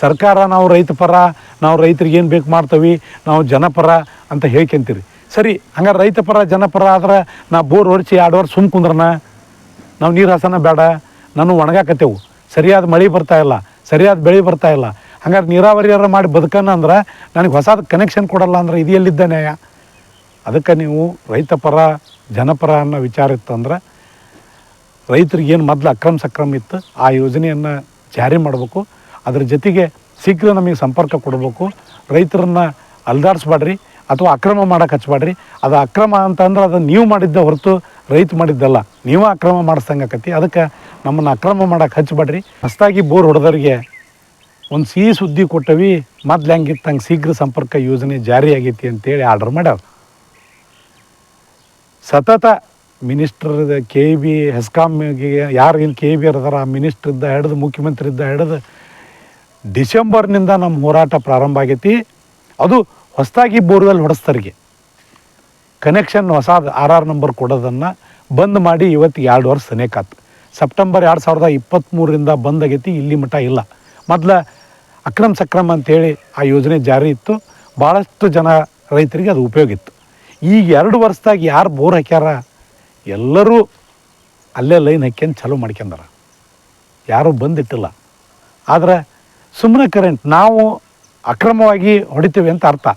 ಸರ್ಕಾರ ನಾವು ರೈತ ಪರ, ನಾವು ರೈತರಿಗೆ ಏನು ಬೇಕು ಮಾಡ್ತೀವಿ, ನಾವು ಜನಪರ ಅಂತ ಹೇಳ್ಕೊಂತೀರಿ ಸರಿ, ಹಂಗಾರೆ ರೈತ ಪರ ಜನಪರ ಆದ್ರೆ ನಾ ಬೋರ್ ಹೊಡಿಸಿ ಎರಡು ವರ್ಷ ಸುಮ್ ಕುಂದ್ರನ? ನಾವು ನೀರು ಹಾಸನ ಬೇಡ ನಾನು ಒಣಗಾಕತ್ತೇವು. ಸರಿಯಾದ ಮಳೆ ಬರ್ತಾ ಇಲ್ಲ, ಸರಿಯಾದ ಬೆಳೆ ಬರ್ತಾ ಇಲ್ಲ. ಹಂಗಾರೆ ನೀರಾವರಿಯಾರ ಮಾಡಿ ಬದುಕನ ಅಂದ್ರೆ ನನಗೆ ಹೊಸದು ಕನೆಕ್ಷನ್ ಕೊಡಲ್ಲ ಅಂದ್ರೆ ಇದು ಎಲ್ಲಿದ್ದ ನ್ಯಾಯ ಅದಕ್ಕೆ ನೀವು ರೈತ ಪರ ಜನಪರ ಅನ್ನೋ ವಿಚಾರ ಇತ್ತಂದ್ರೆ ರೈತರಿಗೆ ಏನು ಮೊದಲು ಅಕ್ರಮ ಸಕ್ರಮ ಇತ್ತು, ಆ ಯೋಜನೆಯನ್ನು ಜಾರಿ ಮಾಡಬೇಕು. ಅದ್ರ ಜೊತೆಗೆ ಶೀಘ್ರ ನಮಗೆ ಸಂಪರ್ಕ ಕೊಡಬೇಕು. ರೈತರನ್ನ ಅಲ್ದಾಡಿಸ್ಬೇಡ್ರಿ ಅಥವಾ ಅಕ್ರಮ ಮಾಡೋಕೆ ಹಚ್ಬೇಡ್ರಿ. ಅದು ಅಕ್ರಮ ಅಂತಂದ್ರೆ ಅದು ನೀವು ಮಾಡಿದ್ದ ಹೊರತು ರೈತ ಮಾಡಿದ್ದಲ್ಲ. ನೀವು ಅಕ್ರಮ ಮಾಡಿಸ್ದಂಗೆ ಅದಕ್ಕೆ ನಮ್ಮನ್ನು ಅಕ್ರಮ ಮಾಡಕ್ಕೆ ಹಚ್ಬೇಡ್ರಿ. ಹೊಸದಾಗಿ ಬೋರ್ ಹೊಡೆದವ್ರಿಗೆ ಒಂದು ಸಿಹಿ ಸುದ್ದಿ ಕೊಟ್ಟವಿ. ಮೊದ್ಲು ಹೆಂಗಿತ್ತು ಹಂಗೆ ಶೀಘ್ರ ಸಂಪರ್ಕ ಯೋಜನೆ ಜಾರಿ ಆಗೈತಿ ಅಂತೇಳಿ ಆರ್ಡರ್ ಮಾಡ್ಯಾವ ಸತತ ಮಿನಿಸ್ಟರ್ ಕೆ ಬಿ ಹೆಸ್ಕಾಮ್ಗೆ ಯಾರು ಇಲ್ಲಿ ಕೆ ಬಿ ಅದಾರ ಆ ಮಿನಿಸ್ಟ್ರಿದ್ದ ಹಿಡಿದು ಮುಖ್ಯಮಂತ್ರಿದ್ದ ಹಿಡಿದು ಡಿಸೆಂಬರ್ನಿಂದ ನಮ್ಮ ಹೋರಾಟ ಪ್ರಾರಂಭ ಆಗೈತಿ. ಅದು ಹೊಸದಾಗಿ ಬೋರ್ವೆಲ್ ಹೊಡೆಸ್ತಾರಿಗೆ. ಕನೆಕ್ಷನ್ ಹೊಸ ಆರ್ ಆರ್ ನಂಬರ್ ಕೊಡೋದನ್ನು ಬಂದ್ ಮಾಡಿ ಇವತ್ತು ಎರಡು ವರ್ಷ ಸನೇಕಾತು. ಸೆಪ್ಟೆಂಬರ್ ಎರಡು ಸಾವಿರದ ಇಪ್ಪತ್ತ್ಮೂರರಿಂದ ಆಗೈತಿ, ಇಲ್ಲಿ ಮಟ್ಟ ಇಲ್ಲ. ಮೊದಲ ಅಕ್ರಮ್ ಸಕ್ರಮ್ ಅಂತೇಳಿ ಆ ಯೋಜನೆ ಜಾರಿ ಇತ್ತು. ಭಾಳಷ್ಟು ಜನ ರೈತರಿಗೆ ಅದು ಉಪಯೋಗ ಇತ್ತು. ಈಗ ಎರಡು ವರ್ಷದಾಗ ಯಾರು ಬೋರ್ ಹಾಕ್ಯಾರ? ಎಲ್ಲರೂ ಅಲ್ಲೇ ಲೈನ್ ಹಾಕ್ಯಂದು ಚಾಲೂ ಮಾಡ್ಕೊಂಡಾರ ಯಾರೂ ಬಂದಿಟ್ಟಿಲ್ಲ. ಆದರೆ ಸುಮ್ಮನೆ ಕರೆಂಟ್ ನಾವು ಅಕ್ರಮವಾಗಿ ಹೊಡಿತೀವಿ ಅಂತ ಅರ್ಥ.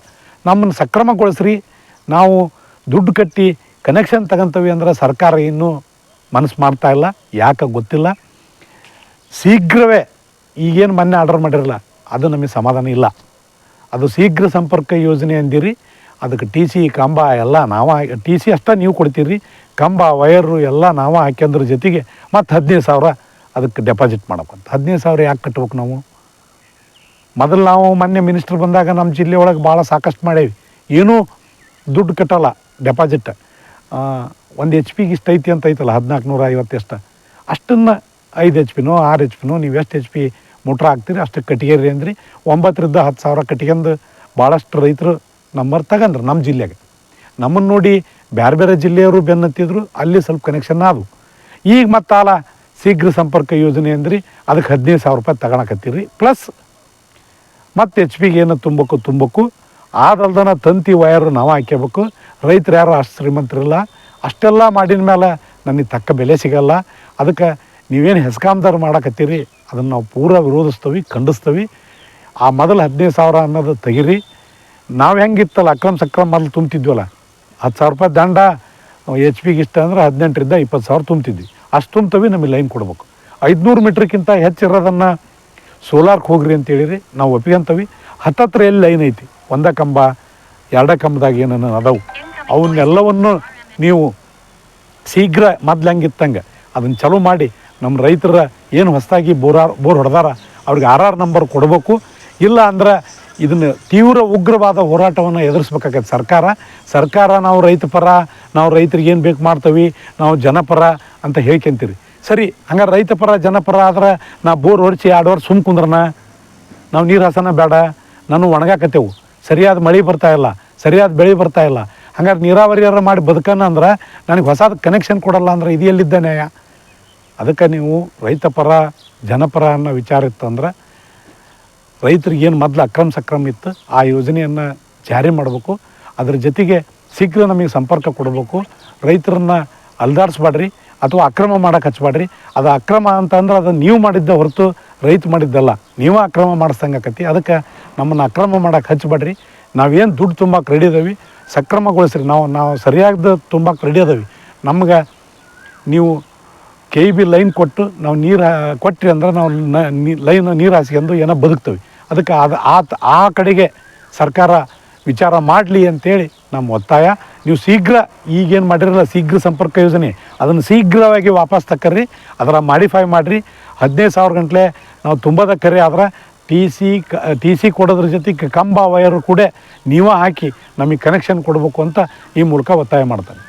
ನಮ್ಮನ್ನು ಸಕ್ರಮಗೊಳಿಸ್ರಿ, ನಾವು ದುಡ್ಡು ಕಟ್ಟಿ ಕನೆಕ್ಷನ್ ತಗೊಂತೀವಿ ಅಂದ್ರೆ ಸರ್ಕಾರ ಇನ್ನೂ ಮನಸ್ಸು ಮಾಡ್ತಾ ಇಲ್ಲ, ಯಾಕೆ ಗೊತ್ತಿಲ್ಲ. ಶೀಘ್ರವೇ, ಈಗೇನು ಮೊನ್ನೆ ಆರ್ಡರ್ ಮಾಡಿರಲ್ಲ, ಅದು ನಮಗೆ ಸಮಾಧಾನ ಇಲ್ಲ. ಅದು ಶೀಘ್ರ ಸಂಪರ್ಕ ಯೋಜನೆ ಅಂದಿರಿ, ಅದಕ್ಕೆ ಟಿ ಸಿ ಕಂಬ ಎಲ್ಲ ನಾವು ಟಿ ಸಿ ಅಷ್ಟೇ ನೀವು ಕೊಡ್ತೀರಿ, ಕಂಬ ವಯರು ಎಲ್ಲ ನಾವು ಹಾಕ್ಯಂದ್ರ ಜೊತೆಗೆ ಮತ್ತು ಹದಿನೈದು ಸಾವಿರ ಅದಕ್ಕೆ ಡೆಪಾಸಿಟ್ ಮಾಡಬೇಕಂತ ಹದಿನೈದು ಸಾವಿರ ಯಾಕೆ ಕಟ್ಬೇಕು ನಾವು? ಮೊದಲು ನಾವು ಮೊನ್ನೆ ಮಿನಿಸ್ಟ್ರ್ ಬಂದಾಗ ನಮ್ಮ ಜಿಲ್ಲೆ ಒಳಗೆ ಭಾಳ ಸಾಕಷ್ಟು ಮಾಡೇವಿ. ಏನೂ ದುಡ್ಡು ಕಟ್ಟಲ್ಲ ಡೆಪಾಸಿಟ್ ಒಂದು ಎಚ್ ಪಿಗೆ ಇಷ್ಟು ಐತಿ ಅಂತ ಐತಲ್ಲ ಹದಿನಾಲ್ಕು ನೂರ ಐವತ್ತು ಎಷ್ಟು ಅಷ್ಟನ್ನು ಐದು ಎಚ್ ಪಿನೋ ಆರು ಎಚ್ ಪಿನೋ ನೀವು ಎಷ್ಟು ಎಚ್ ಪಿ ಮೋಟ್ರ್ ಹಾಕ್ತೀರಿ, ಅಷ್ಟು ಕಟ್ಟಿಗೆರಿ ಅಂದ್ರಿ. ಒಂಬತ್ತರಿಂದ ಹತ್ತು ಸಾವಿರ ಕಟ್ಟಿಗೆಂದು ಭಾಳಷ್ಟು ರೈತರು ನಂಬರ್ ತಗಂದ್ರು ನಮ್ಮ ಜಿಲ್ಲೆಗೆ. ನಮ್ಮನ್ನು ನೋಡಿ ಬೇರೆ ಬೇರೆ ಜಿಲ್ಲೆಯವರು ಬೆನ್ನತ್ತಿದ್ರು, ಅಲ್ಲಿ ಸ್ವಲ್ಪ ಕನೆಕ್ಷನ್ ಆದವು. ಈಗ ಮತ್ತಾಲ ಶೀಘ್ರ ಸಂಪರ್ಕ ಯೋಜನೆ ಅಂದ್ರಿ, ಅದಕ್ಕೆ ಹದಿನೈದು ಸಾವಿರ ರೂಪಾಯಿ ತಗೊಳಕತ್ತೀರಿ. ಪ್ಲಸ್ ಮತ್ತು ಎಚ್ ಪಿಗೆ ಏನು ತುಂಬಕು ತುಂಬಕು. ಆದಲ್ದನ ತಂತಿ ವಯರು ನಾವು ಹಾಕ್ಯಬೇಕು. ರೈತರು ಯಾರು ಅಷ್ಟು ಶ್ರೀಮಂತರಿಲ್ಲ. ಅಷ್ಟೆಲ್ಲ ಮಾಡಿದ ಮೇಲೆ ನನಗೆ ತಕ್ಕ ಬೆಲೆ ಸಿಗಲ್ಲ. ಅದಕ್ಕೆ ನೀವೇನು ಹೆಸ್ಕಾಮ್ದಾರ ಮಾಡಕತ್ತೀರಿ? ಅದನ್ನು ನಾವು ಪೂರ ವಿರೋಧಿಸ್ತೀವಿ, ಖಂಡಿಸ್ತೀವಿ. ಆ ಮೊದಲು ಹದಿನೈದು ಸಾವಿರ ಅನ್ನೋದು ತೆಗೀರಿ. ನಾವು ಹೆಂಗಿತ್ತಲ್ಲ, ಅಕ್ರಮ ಸಕ್ರಮ ಮೊದಲು ತುಂಬ್ತಿದ್ವಲ್ಲ. ಹತ್ತು ಸಾವಿರ ರೂಪಾಯಿ ದಂಡ ಎಚ್ ಪಿಗೆ ಇಷ್ಟ ಅಂದ್ರೆ ಹದಿನೆಂಟರಿಂದ ಇಪ್ಪತ್ತು ಸಾವಿರ ತುಂಬ್ತಿದ್ವಿ. ಅಷ್ಟು ತುಂಬ್ತವಿ ನಮಗೆ ಲೈನ್ ಕೊಡ್ಬೇಕು. ಐದುನೂರು ಮೀಟ್ರ್ಕ್ಕಿಂತ ಹೆಚ್ಚಿರೋದನ್ನು ಸೋಲಾರ್ಗೆ ಹೋಗ್ರಿ ಅಂತೇಳಿರಿ ನಾವು ಒಪ್ಕೊಂತೀವಿ ಹತ್ತತ್ರ ಎಲ್ಲಿ ಲೈನ್ ಐತಿ? ಒಂದ ಕಂಬ, ಎರಡ ಕಂಬದಾಗ ಏನೇನು ಅದಾವು. ಅವನ್ನೆಲ್ಲವನ್ನು ನೀವು ಶೀಘ್ರ ಮೊದ್ಲು ಹಂಗಿತ್ತಂಗೆ ಅದನ್ನು ಚಾಲೂ ಮಾಡಿ ನಮ್ಮ ರೈತರ ಏನು ಹೊಸದಾಗಿ ಬೋರಾರ್ ಬೋರ್ ಹೊಡೆದಾರ, ಅವ್ರಿಗೆ ಆರ್ ಆರ್ ನಂಬರ್ ಕೊಡಬೇಕು. ಇಲ್ಲ ಅಂದ್ರೆ ಇದನ್ನು ತೀವ್ರ ಉಗ್ರವಾದ ಹೋರಾಟವನ್ನು ಎದುರಿಸ್ಬೇಕಾಗತ್ತೆ ಸರ್ಕಾರ. ಸರ್ಕಾರ ನಾವು ರೈತ ಪರ, ನಾವು ರೈತರಿಗೆ ಏನು ಬೇಕು ಮಾಡ್ತೀವಿ, ನಾವು ಜನಪರ ಅಂತ ಹೇಳ್ಕೊಂತೀರಿ. ಸರಿ, ಹಂಗಾರೆ ರೈತ ಪರ ಜನಪರ ಆದ್ರೆ ನಾ ಬೋರ್ ಹೊಡಿಸಿ ಎರಡು ವರ್ಷ ಸುಮ್ ಕುಂದ್ರನ? ನಾವು ನೀರು ಹಾಸನ ಬೇಡ, ನಾನು ಒಣಗಾಕತ್ತೇವು. ಸರಿಯಾದ ಮಳೆ ಬರ್ತಾ ಇಲ್ಲ, ಸರಿಯಾದ ಬೆಳೆ ಬರ್ತಾ ಇಲ್ಲ. ಹಂಗಾರೆ ನೀರಾವರಿಯಾರ ಮಾಡಿ ಬದುಕನ ಅಂದ್ರೆ ನನಗೆ ಹೊಸದು ಕನೆಕ್ಷನ್ ಕೊಡಲ್ಲ ಅಂದ್ರೆ ಇದು ಎಲ್ಲಿದ್ದ ನ್ಯಾಯ ಅದಕ್ಕೆ ನೀವು ರೈತ ಪರ ಜನಪರ ಅನ್ನೋ ವಿಚಾರ ಇತ್ತಂದ್ರೆ ರೈತರಿಗೆ ಏನು ಮೊದಲು ಅಕ್ರಮ ಸಕ್ರಮ ಇತ್ತು, ಆ ಯೋಜನೆಯನ್ನು ಜಾರಿ ಮಾಡಬೇಕು. ಅದ್ರ ಜೊತೆಗೆ ಶೀಘ್ರ ನಮಗೆ ಸಂಪರ್ಕ ಕೊಡಬೇಕು. ರೈತರನ್ನ ಅಲ್ದಾಡಿಸ್ಬೇಡ್ರಿ ಅಥವಾ ಅಕ್ರಮ ಮಾಡಕ್ಕೆ ಹಚ್ಬೇಡ್ರಿ ಅದು ಅಕ್ರಮ ಅಂತಂದ್ರೆ ಅದು ನೀವು ಮಾಡಿದ್ದ ಹೊರತು ರೈತ ಮಾಡಿದ್ದಲ್ಲ. ನೀವು ಅಕ್ರಮ ಮಾಡಿಸ್ದಂಗೆ ಆಕತಿ ಅದಕ್ಕೆ ನಮ್ಮನ್ನು ಅಕ್ರಮ ಮಾಡೋಕೆ ಹಚ್ಬೇಡ್ರಿ ನಾವೇನು ದುಡ್ಡು ತುಂಬಕ್ಕೆ ರೆಡಿ ಅದಾವಿ. ಸಕ್ರಮಗೊಳಿಸ್ರಿ. ನಾವು ನಾವು ಸರಿಯಾದ ತುಂಬಕ್ಕೆ ರೆಡಿ ಅದಾವಿ. ನಮ್ಗೆ ನೀವು ಕೆ ಬಿ ಲೈನ್ ಕೊಟ್ಟು ನಾವು ನೀರು ಕೊಟ್ಟಿರಿ ಅಂದ್ರೆ ನಾವು ಲೈನ್ ನೀರು ಹಾಸ್ಕೊಂಡು ಏನೋ ಬದುಕ್ತೇವೆ. ಅದಕ್ಕೆ ಅದು ಆ ಆ ಕಡೆಗೆ ಸರ್ಕಾರ ವಿಚಾರ ಮಾಡಲಿ ಅಂತೇಳಿ ನಮ್ಮ ಒತ್ತಾಯ. ನೀವು ಶೀಘ್ರ, ಈಗೇನು ಮಾಡಿರಲ್ಲ, ಶೀಘ್ರ ಸಂಪರ್ಕ ಯೋಜನೆ, ಅದನ್ನು ಶೀಘ್ರವಾಗಿ ವಾಪಸ್ ತಕ್ಕರ್ರಿ ಅದರ ಮಾಡಿಫೈ ಮಾಡಿರಿ. ಹದಿನೈದು ಸಾವಿರ ಗಂಟಲೆ ನಾವು ತುಂಬದ ಕರೆ ಆದ್ರೆ ಟಿ ಸಿ ಕ ಟಿ ಸಿ ಕೊಡೋದ್ರ ಜೊತೆ ಕಂಬ ವಯರು ಕೂಡ ನೀವೇ ಹಾಕಿ ನಮಗೆ ಕನೆಕ್ಷನ್ ಕೊಡಬೇಕು ಅಂತ ಈ ಮೂಲಕ ಒತ್ತಾಯ ಮಾಡ್ತಾರೆ